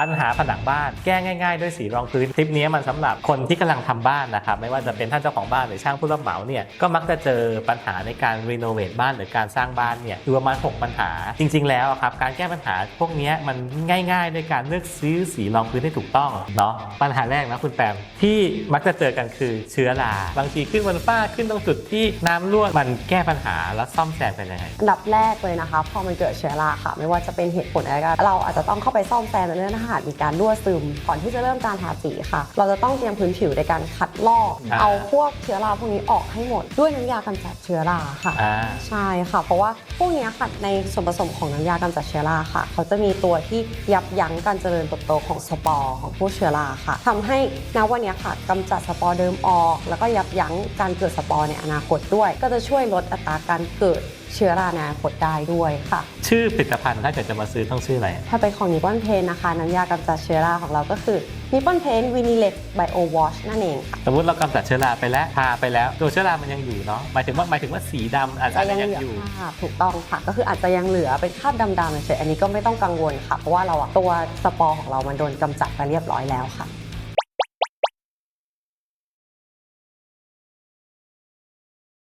ปัญหาผนังบ้านแก้ง่ายๆ ด้วยสีรองพื้นคลิปนี้มันสำหรับคนที่กำลังทำบ้านนะครับไม่ว่าจะเป็นท่านเจ้าของบ้านหรือช่างผู้รับเหมาเนี่ยก็มักจะเจอปัญหาในการรีโนเวทบ้านหรือการสร้างบ้านเนี่ยอยู่ประมาณ 6 ปัญหา จริง ๆ แล้วครับการแก้ปัญหาพวกนี้มันง่ายๆ ด้วยการเลือกซื้อสีรองพื้นให้ถูกต้องเนาะปัญหาแรกนะคุณแปมที่มักจะเจอกันคือเชื้อราบางทีขึ้นบนฝ้าขึ้นตรงจุดที่น้ำรั่วมันแก้ปัญหาแล้วซ่อมแซมเป็นยังไงอันดับแรกเลยนะคะพอมันเกิดเชื้อราค่ะ ไม่ว่าจะเป็นเหตุผลอะไรก็เราอาจจะต้องเข้าไปซ่อมแซมเรื่องถ้าหากมีการรั่วซึม ก่อนที่จะเริ่มการทาสีค่ะ เราจะต้องเตรียมพื้นผิวในการขัดลอก อ่า เอาพวกเชื้อราพวกนี้ออกให้หมดด้วยน้ำยากำจัดเชื้อราค่ะ อ่า ใช่ค่ะ เพราะว่าพวกเนี้ยค่ะในส่วนผสมของน้ำยากำจัดเชื้อราค่ะ เขาจะมีตัวที่ยับยั้งการเจริญเติบโตของสปอร์ของพวกเชื้อราค่ะทำให้ณวันเนี้ยค่ะกำจัดสปอร์เดิมออก แล้วก็ยับยั้งการเกิดสปอร์ในอนาคตด้วย ก็จะช่วยลดอัตราการเกิด เชื้อราในอนาคตได้ด้วยค่ะ ชื่อผลิตภัณฑ์ถ้าเกิดจะมาซื้อต้องชื่ออะไร ถ้าเป็นของนิปปอนเพนนะคะน้ำยากำจัดเชื้อราของเราก็คือนิปปอนเพนวินิเลตไบโอวอชนั่นเองค่ะสมมติเรากำจัดเชื้อราไปแล้วทาไปแล้วตัวเชื้อรามันยังอยู่เนาะหมายถึงว่าหมายถึงว่าสีดำอาจจะจะยังยังเหลืออยู่คราบถูกต้องค่ะ ก็คืออาจจะยังเหลือเป็นคราบดำๆเฉยๆอันนี้ก็ไม่ต้องกังวลค่ะ เพราะว่าเราอะตัวสปอร์ของเรามันโดนกำจัดไปเรียบร้อยแล้วค่ะ